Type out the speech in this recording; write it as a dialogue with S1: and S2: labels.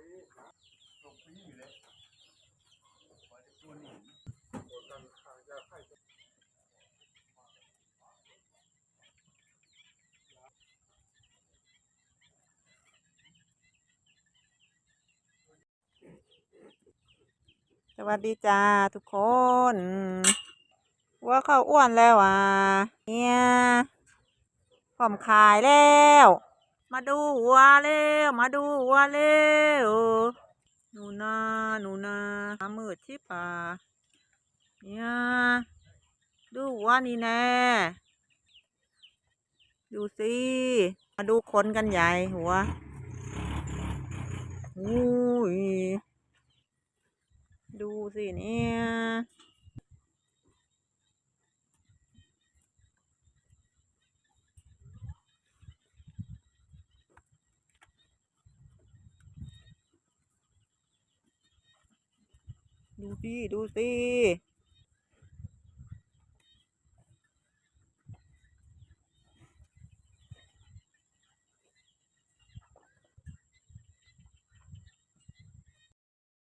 S1: สวัสดีจ้าทุกคนวัวเข้าอ้วนแล้วอะเนี่ยพร้อมขายแล้ว มาดูวัวเร็วมาดูวัวเร็วหนูนาหนูนาหามืดชิป่าเนี่ยดูวัวนี่แน่ดูสิมาดูคนกันใหญ่หัวอุ้ยดูสิเนี่ย ดูสิ ดูสิ